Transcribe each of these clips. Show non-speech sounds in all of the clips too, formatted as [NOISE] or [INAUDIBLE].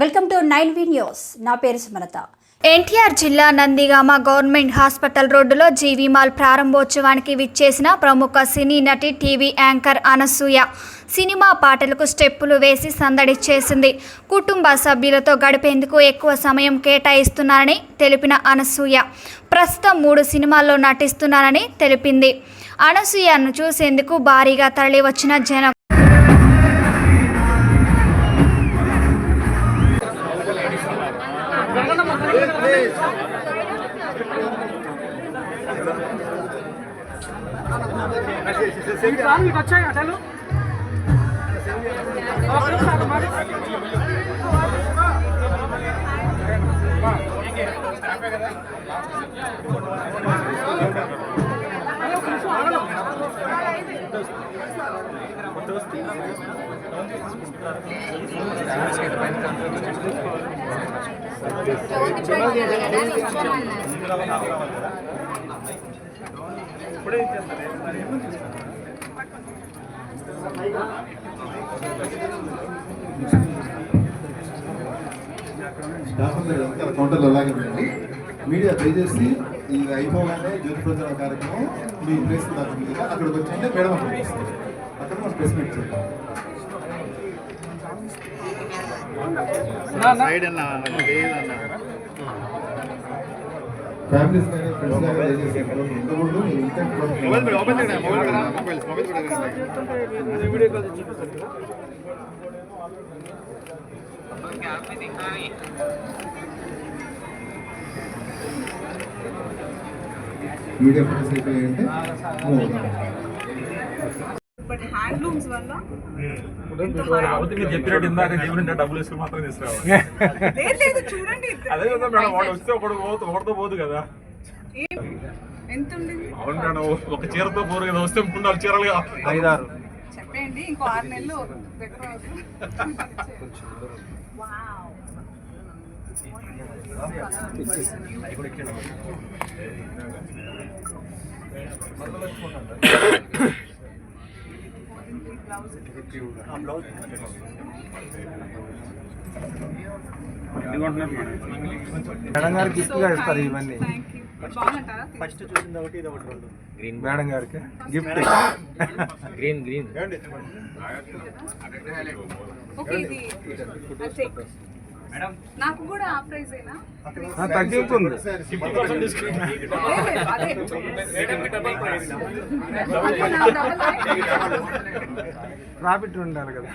Welcome to nine V news. నా పేరు సుమలత. ఎన్టీఆర్ జిల్లా నందిగామ గవర్నమెంట్ హాస్పిటల్ రోడ్డులో జీవీ మాల్ ప్రారంభోత్సవానికి విచ్చేసిన ప్రముఖ సినీ నటి టీవీ యాంకర్ అనసూయ సినిమా పాటలకు స్టెప్పులు వేసి సందడి చేసింది. కుటుంబ సభ్యులతో గడిపేందుకు ఎక్కువ సమయం కేటాయిస్తున్నానని తెలిపిన అనసూయ ప్రస్తుతం మూడు సినిమాల్లో నటిస్తున్నానని తెలిపింది. అనసూయను చూసేందుకు భారీగా తరలివచ్చిన జనం వచ్చాయి అటలు స్టాఫ్ అంతా కౌంటర్లో అలాగే ఉండండి. మీడియా దయచేసి ఇది అయిపోగానే జ్యోతి ప్రచార కార్యక్రమం మీ ప్లేస్ దాకా మీదుగా అక్కడికి వచ్చంటే మేడం అక్కడ. అక్కడ మనం ప్రెస్ మీట్ చేద్దాం. ఫ్యామిలీస్ కానీ ఫ్రెండ్స్ కానీ దయచేసి ఉంటే మీడియా ఫ్రెండ్స్ అయిపోయాయంటే హ్యాండ్లూమ్స్ వల్ల చెప్పినట్టు ఇందాక జీవన డబ్బులు వేసుకుని మాత్రం తీసుకురావాలి. [LAUGHS] లేదు లేదు చూడండి. [LAUGHS] అదే కదా మేడం వాడు వస్తే ఒకడు పోతు ఒకటితో పోదు కదా. ఎంత అవును మేడం ఒక చీరతో పోరు కదా వస్తే మూడు నాలుగు చీరలు ఐదారు. చెప్పండి ఇంకో ఆరు నెలలు దగ్గర అవుతుంది. [COUGHS] [COUGHS] మేడం గారు గిఫ్ట్గా ఇస్తారు ఇవన్నీ. ఫస్ట్ చూసింది ఒకటి ఇది ఒకటి రెండు. గ్రీన్ మేడం గారికి గిఫ్ట్. గ్రీన్ గ్రీన్ నాకు కూడా ఆ eye. ప్రాఫిట్ ఉండాలి కదా.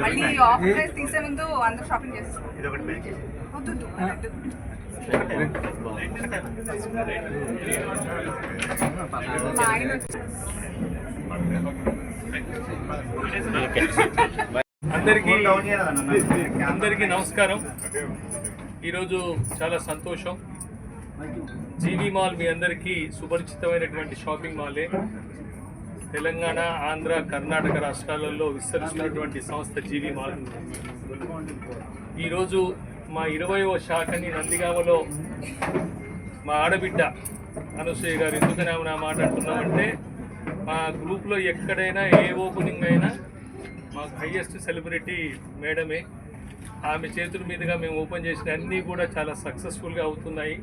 మళ్ళీ ఆఫ్ ప్రైస్ తీసే ముందు అందరూ షాపింగ్ చేస్తారు అందరికీ అందరికీ నమస్కారం. ఈరోజు చాలా సంతోషం. జీవీ మాల్ మీ అందరికీ సుపరిచితమైనటువంటి షాపింగ్ మాలే. తెలంగాణ ఆంధ్ర కర్ణాటక రాష్ట్రాలలో విస్తరిస్తున్నటువంటి సంస్థ జీవీ మాల్. ఈరోజు మా ఇరవయో శాఖని నందిగామలో మా ఆడబిడ్డ అనుసూయ గారు ఎందుకని ఆమె నా మాట అంటున్నామంటే మా గ్రూప్లో ఎక్కడైనా ఏ ఓపెనింగ్ అయినా మాకు హయ్యెస్ట్ సెలబ్రిటీ మేడమే. ఆమె చేతుల మీదుగా మేము ఓపెన్ చేసిన అన్నీ కూడా చాలా సక్సెస్ఫుల్గా అవుతున్నాయి.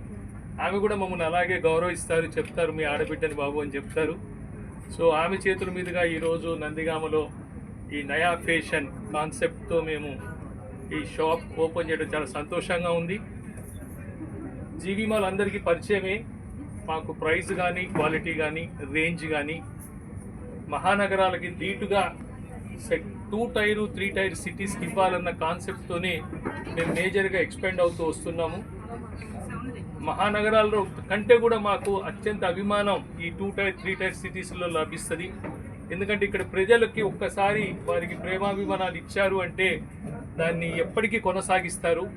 ఆమె కూడా మమ్మల్ని అలాగే గౌరవిస్తారు చెప్తారు మీ ఆడబిడ్డని బాబు అని చెప్తారు. సో ఆమె చేతుల మీదుగా ఈరోజు నందిగామలో ఈ నయా ఫేషన్ కాన్సెప్ట్తో మేము ఈ షాప్ ఓపెన్ చేయడం చాలా సంతోషంగా ఉంది. జీవీ మాల్ అందరికీ పరిచయమే. మాకు ప్రైస్ కానీ క్వాలిటీ కానీ రేంజ్ కానీ మహానగరాలకి ధీటుగా set two tier three tier సిటీస్కి ఇవ్వాలన్న కాన్సెప్ట్తోనే మేము మేజర్గా ఎక్స్పెండ్ అవుతూ వస్తున్నాము. మహానగరాల్లో కంటే కూడా మాకు అత్యంత అభిమానం ఈ టూ టైర్ త్రీ టైర్ సిటీస్లో లభిస్తుంది. ఎందుకంటే ఇక్కడ ప్రజలకి ఒక్కసారి వారికి ప్రేమాభిమానాలు ఇచ్చారు అంటే దాన్ని ఎప్పటికీ కొనసాగిస్తారు.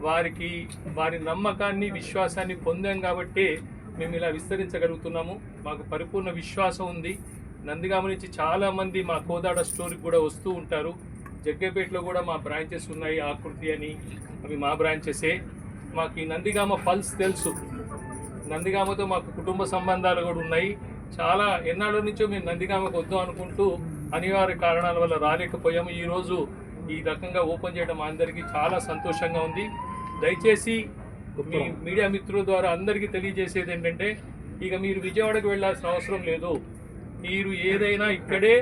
వారికి వారి నమ్మకాన్ని విశ్వాసాన్ని పొందాం కాబట్టి మేము ఇలా విస్తరించగలుగుతున్నాము. మాకు పరిపూర్ణ విశ్వాసం ఉంది. నందిగామ నుంచి చాలామంది మా కోదాడ స్టోర్కి కూడా వస్తూ ఉంటారు. జగ్గేపేటలో కూడా మా బ్రాంచెస్ ఉన్నాయి ఆకృతి అని. అవి మా బ్రాంచెసే. మాకు ఈ నందిగామ పల్స్ తెలుసు. నందిగామతో మాకు కుటుంబ సంబంధాలు కూడా ఉన్నాయి. చాలా ఎన్నాళ్ళ నుంచో మేము నందిగామకు వద్దాం అనుకుంటూ అనివార్య కారణాల వల్ల రాలేకపోయాము. ఈరోజు ఈ రకంగా ఓపెన్ చేయడం అందరికీ చాలా సంతోషంగా ఉంది. దయచేసి మీ మీడియా మిత్రుల ద్వారా అందరికీ తెలియజేసేది ఏంటంటే ఇక మీరు విజయవాడకు వెళ్ళాల్సిన అవసరం లేదు. మీరు ఏదైనా ఇక్కడే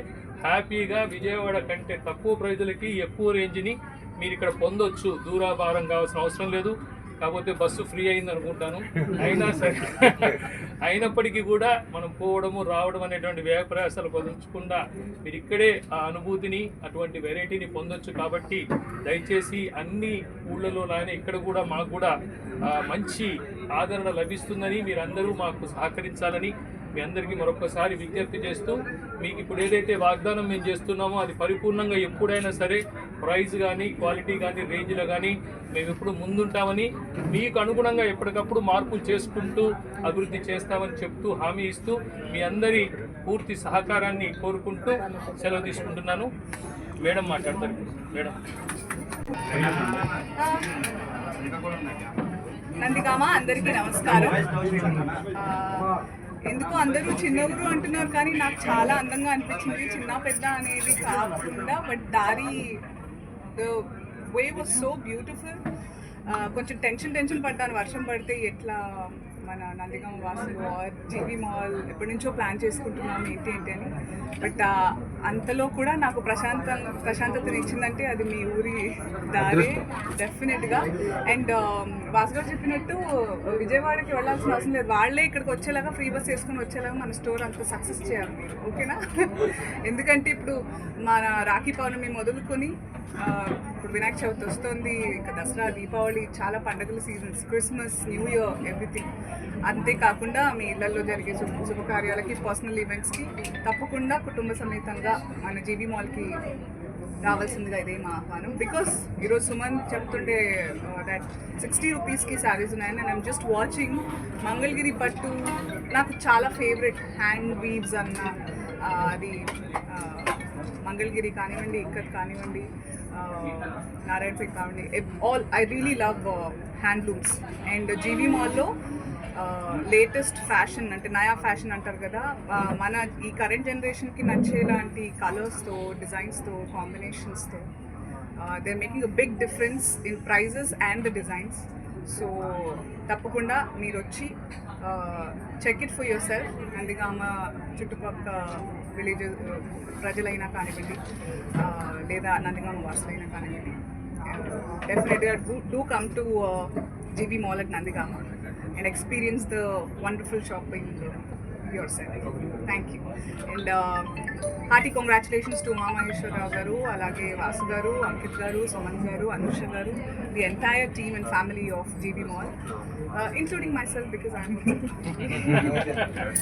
హ్యాపీగా విజయవాడ కంటే తక్కువ ప్రైజులకి ఎక్కువ రేంజ్ని మీరు ఇక్కడ పొందొచ్చు. దూరాభారం కావాల్సిన అవసరం లేదు. కాకపోతే బస్సు ఫ్రీ అయింది అనుకుంటాను అయినా సరే. అయినప్పటికీ కూడా మనం పోవడము రావడం అనేటువంటి వ్యయ కుదర్చకుండా మీరు ఇక్కడే ఆ అనుభూతిని అటువంటి వెరైటీని పొందొచ్చు కాబట్టి దయచేసి అన్ని ఊళ్ళలో లానే ఇక్కడ కూడా మాకు కూడా మంచి ఆదరణ లభిస్తుందని మీరందరూ మాకు సహకరించాలని మీ అందరికీ మరొకసారి విజ్ఞప్తి చేస్తూ మీకు ఇప్పుడు ఏదైతే వాగ్దానం మేము చేస్తున్నామో అది పరిపూర్ణంగా ఎప్పుడైనా సరే ప్రైస్ కానీ క్వాలిటీ కానీ రేంజ్లో కానీ మేము ఎప్పుడు ముందుంటామని మీకు అనుగుణంగా ఎప్పటికప్పుడు మార్పులు చేసుకుంటూ అభివృద్ధి చేస్తామని చెప్తూ హామీ ఇస్తూ మీ అందరి పూర్తి సహకారాన్ని కోరుకుంటూ సెలవు తీసుకుంటున్నాను. మేడం మాట్లాడతారు. మేడం. నందిగామ అందరికీ నమస్కారం. ఎందుకు అందరూ చిన్నగురు అంటున్నారు కానీ నాకు చాలా అందంగా అనిపించింది. చిన్న పెద్ద అనేది కాకుండా బట్ దారి the way was so beautiful కొంచెం టెన్షన్ టెన్షన్ పడ్డాను. వర్షం పడితే ఎట్లా మన నందిగామ వాసు జీవి మాల్ ఎప్పటి నుంచో ప్లాన్ చేసుకుంటున్నాం ఏంటి ఏంటి అని. బట్ అంతలో కూడా నాకు ప్రశాంత ప్రశాంతతని ఇచ్చిందంటే అది మీ ఊరి దారే డెఫినెట్గా అండ్ um, భాస్కర్ చెప్పినట్టు విజయవాడకి వెళ్ళాల్సిన అవసరం లేదు. వాళ్ళే ఇక్కడికి వచ్చేలాగా ఫ్రీ బస్ వేసుకొని వచ్చేలాగా మన స్టోర్ అంత సక్సెస్ చేయాలి. ఓకేనా? [LAUGHS] ఎందుకంటే ఇప్పుడు మన రాఖీ పౌర్ణమి మొదలుకొని ఇప్పుడు వినాయక చవితి వస్తుంది ఇంకా దసరా దీపావళి చాలా పండుగల seasons Christmas new year everything. అంతేకాకుండా మీ ఇళ్ళలో జరిగే శుభ శుభకార్యాలకి పర్సనల్ ఈవెంట్స్కి తప్పకుండా కుటుంబ సమేతంగా మన జీబీ మాల్కి రావాల్సిందిగా ఇదే మా ఆహ్వానం. బికాస్ ఈరోజు సుమన్ చెప్తుండే దట్ సిక్స్టీ రూపీస్కి శారీస్ ఉన్నాయని and I'm just watching Mangalagiri పట్టు. నాకు చాలా ఫేవరెట్ హ్యాండ్ వీవ్స్ అన్న uh, అది uh, మంగళగిరి కానివ్వండి ఇక్కత్ కానివ్వండి uh, ఆ, నారాయణపేట్ కానివ్వండి all I really love handlooms and GV మాల్లో లేటెస్ట్ ఫ్యాషన్ అంటే నయా ఫ్యాషన్ అంటారు కదా మన ఈ కరెంట్ జనరేషన్కి నచ్చేలాంటి కలర్స్తో డిజైన్స్తో కాంబినేషన్స్తో they making a big difference in prices and the designs so తప్పకుండా మీరు వచ్చి check it for yourself Nandigama చుట్టుపక్కల విలేజ్ ప్రజలైనా కానివ్వండి లేదా నందిగామ వాసులైనా కానివ్వండి డెఫినెట్గా do come to GB mall at Nandigama and experience the wonderful shopping yourself thank you and hearty congratulations to Uma Maheswara Rao garu అలాగే వాసు గారు అంకిత్ గారు Suman garu Anusha garu the entire team and family of GB mall including myself because I'm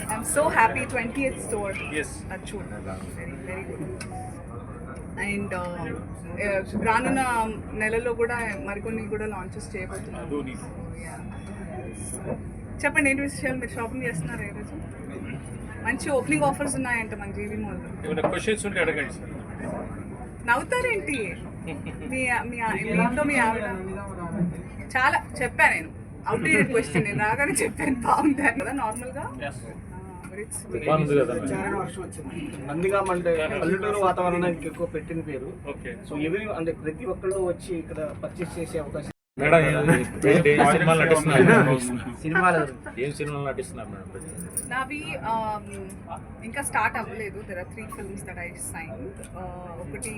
I'm so happy twenty eighth store Yes. అచ్చూడ్ very very good and రానున్న నెలలో కూడా మరికొన్ని కూడా launches చేయబోతున్నాను Yeah. చెప్పండి ఏంటి విషయాలు మీరు షాపింగ్ చేస్తున్నారా ఈరోజు మంచి ఓపెనింగ్ ఆఫర్స్ ఉన్నాయంట మన జీవీ అడగండి నవ్వుతారేంటి? మీ మీ ఇంట్లో మీ ఆవిడ? చాలా చెప్పాను నేను. అవుట్డేటెడ్ క్వశ్చన్ నేను రాగానే చెప్పాను బాగుంది కదా నార్మల్గా ఇట్స్ బాగుంది కదా నందిగాం అంటే [LAUGHS] పల్లెటూరు వాతావరణానికి ఎక్కువ పెట్టిన పేరు. ఓకే. సో ఎవరి అంటే ప్రతి ఒక్కళ్ళు వచ్చి ఇక్కడ పర్చేస్ చేసే అవకాశం. మేడం ఏంటి? ఏం సినిమాలు నటిస్తున్నారు? సినిమాలు ఏం సినిమాలు నటిస్తున్నారు మేడం నావి ఇంకా స్టార్ట్ అవ్వలేదు. There are three films that I sign ఒకటి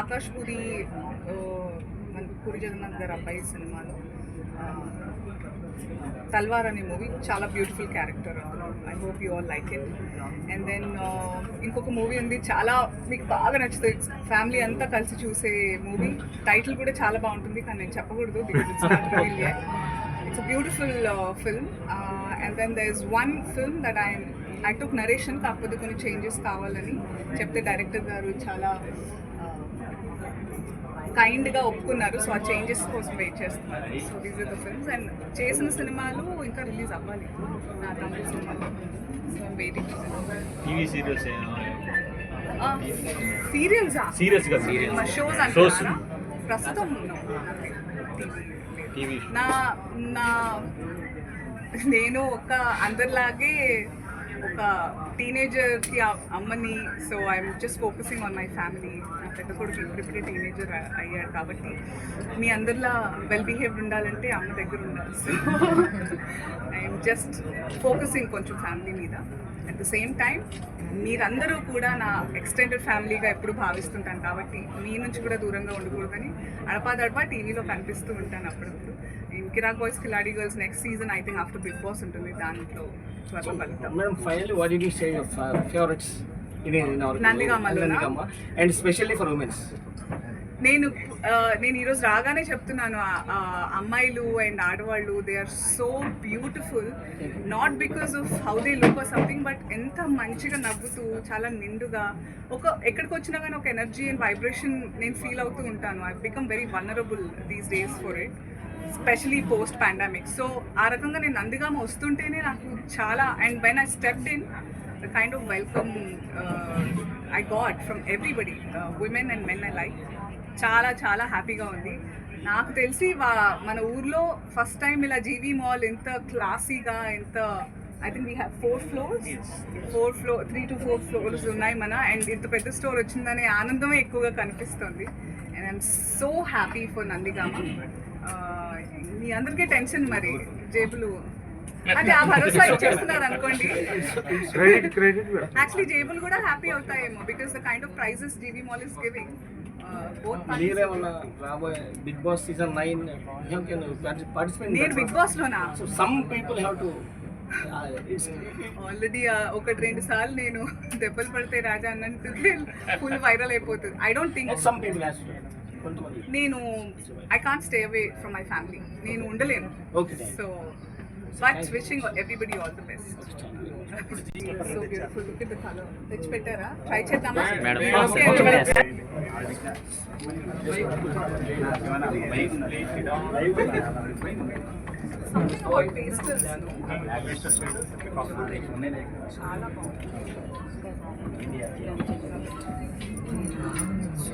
ఆకాష్ పూరి మన పూరి జగన్నాథ్ గారు అబ్బాయి సినిమాలో. తల్వార్ అనే మూవీ చాలా beautiful character I hope you all like it and then ఇంకొక మూవీ ఉంది. చాలా మీకు బాగా నచ్చుతుంది. ఫ్యామిలీ అంతా కలిసి చూసే మూవీ టైటిల్ కూడా చాలా బాగుంటుంది. కానీ నేను చెప్పకూడదు it's beautiful film and then a beautiful uh, film. Uh, and I took narration కాకపోతే కొన్ని చేంజెస్ కావాలని చెప్తే డైరెక్టర్ గారు చాలా కైండ్గా ఒప్పుకున్నారు. సో ఆ చేంజెస్ కోసం వెయిట్ చేస్తున్నారు. So these are the films and చేసిన సినిమాలు ఇంకా రిలీజ్ అవ్వాలి. నా తమిళ సినిమాలు so waiting TV serials serials? Serials shows. అంటున్నారా? ప్రస్తుతం నా నా నేను ఒక అందరిలాగే ఒక టీనేజర్కి అమ్మని so I'm just focusing on my family నా పెద్ద కొడుకు ఇప్పుడిప్పుడే టీనేజర్ అయ్యాడు కాబట్టి మీ అందరిలా వెల్ బిహేవ్డ్ ఉండాలంటే అమ్మ దగ్గర ఉండాలి. సో ఐఎమ్ జస్ట్ ఫోకసింగ్ కొంచెం ఫ్యామిలీ మీద. అట్ ద సేమ్ టైం మీరందరూ కూడా నా ఎక్స్టెండెడ్ ఫ్యామిలీగా ఎప్పుడు భావిస్తుంటాను కాబట్టి మీ నుంచి కూడా దూరంగా ఉండకూడదని అడపాదడపా టీవీలో కనిపిస్తూ ఉంటాను అప్పుడప్పుడు. Kiraak boys Khiladi girls next season I think after Bigg Boss ఉంటుంది దాంట్లో త్వరలో కలుద్దాం madam finally what did you say favourites in in our నందిగామలోనా? Nandigama. And specially for womens నేను నేను ఈరోజు రాగానే చెప్తున్నాను అమ్మాయిలు అండ్ ఆడవాళ్ళు they are so beautiful not because of how they look or something but ఎంత మంచిగా నవ్వుతూ చాలా నిండుగా. ఒక ఎక్కడికి వచ్చినా కానీ ఒక ఎనర్జీ అండ్ వైబ్రేషన్ నేను ఫీల్ అవుతూ ఉంటాను. I become very vulnerable these days for it specially post pandemic. So ఆ రకంగా నేను నందిగామ వస్తుంటేనే నాకు చాలా and when I stepped in the kind of welcome uh, I got from everybody, uh, women and men alike. చాలా చాలా హ్యాపీగా ఉంది. నాకు తెలిసి వా- మన ఊర్లో ఫస్ట్ టైం ఇలా జీవీ మాల్ ఎంత క్లాసీగా ఎంత I think we have four floors four floor three to four floors ఉన్నాయి మన అండ్ ఇంత పెద్ద స్టోర్ వచ్చిందనే ఆనందమే ఎక్కువగా కనిపిస్తుంది. And I'm so happy for Nandigama. మీ అందరికీ టెన్షన్ మరి జేబులు. అంటే ఆ భరోసా ఇచ్చేస్తున్నారు అనుకోండి. క్రెడిట్ క్రెడిట్ యాక్చువల్లీ జేబులు కూడా happy అవుతాయేమో because the kind of prices GV mall is giving Bigg Boss season nine participate నేను బిగ్ బాస్ లోనా? Some people have to already ఒకటి రెండు సార్లు నేను దెబ్బలు పడితే రాజా అన్నట్టు ఫుల్ వైరల్ అయిపోతుంది. I don't think some people నేను I can't stay away from my family నేను ఉండలేను. Okay so but wishing everybody all the best so beautiful look the colour తెచ్చి పెట్టారా ట్రై చేద్దామా Okay. Something about pastels. చాలా బాగుంది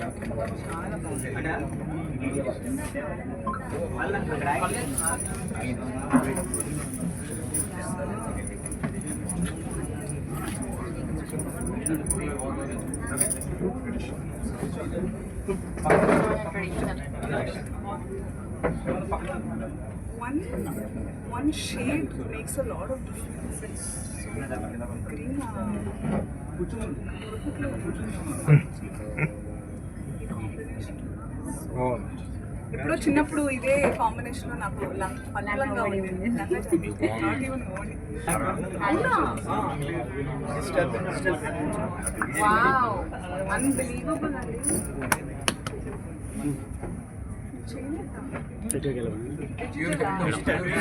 చాలా బాగుంది one one shade makes a lot of difference. It's so green. uh, ఈ combination. ఎప్పుడో చిన్నప్పుడు ఇదే కాంబినేషన్లో నాకు పల్లంగా ఉండేది. వావ్ అన్బిలీవబుల్ అండి.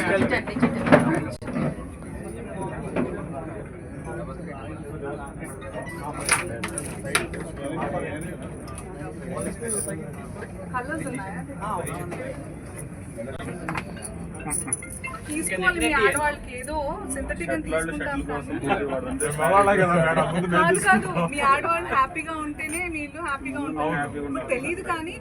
కలర్స్ తీసుకోవాలి మీ ఆడవాళ్ళకి ఏదో సింథటిక్ అని తీసుకుంటాం కాదు. కాదు మీ ఆడవాళ్ళు హ్యాపీగా ఉంటేనే వీళ్ళు హ్యాపీగా ఉంటారు. మీకు తెలియదు కానీ